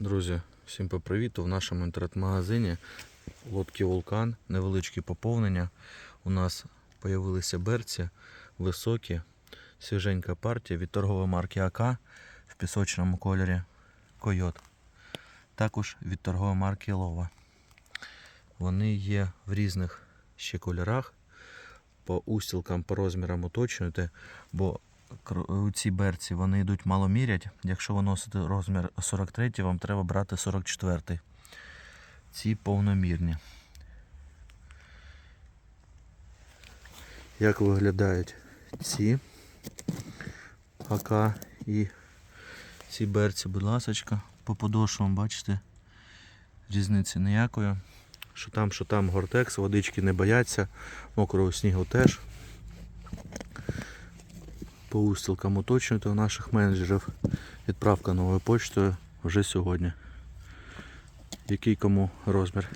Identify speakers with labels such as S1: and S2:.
S1: Друзі, всім по привіту. В нашому інтернет-магазині лодки Вулкан, невеличкі поповнення. У нас з'явилися берці високі, свіженька партія від торгової марки АК в пісочному кольорі Койот. Також від торгової марки Лова. Вони є в різних ще кольорах. По устілкам, по розмірам уточнюйте, бо кр- ці берці вони йдуть мало мірять. Якщо ви носите розмір 43, вам треба брати 44. Ці повномірні. Як виглядають ці АК і ці берці, будь ласочка, по подошвам, бачите, різниці ніякої. Що там, що там гортекс, водички не бояться, мокрого снігу теж по устілкам уточнюйте у наших менеджерів. Відправка новою почтою вже сьогодні. Який кому розмір?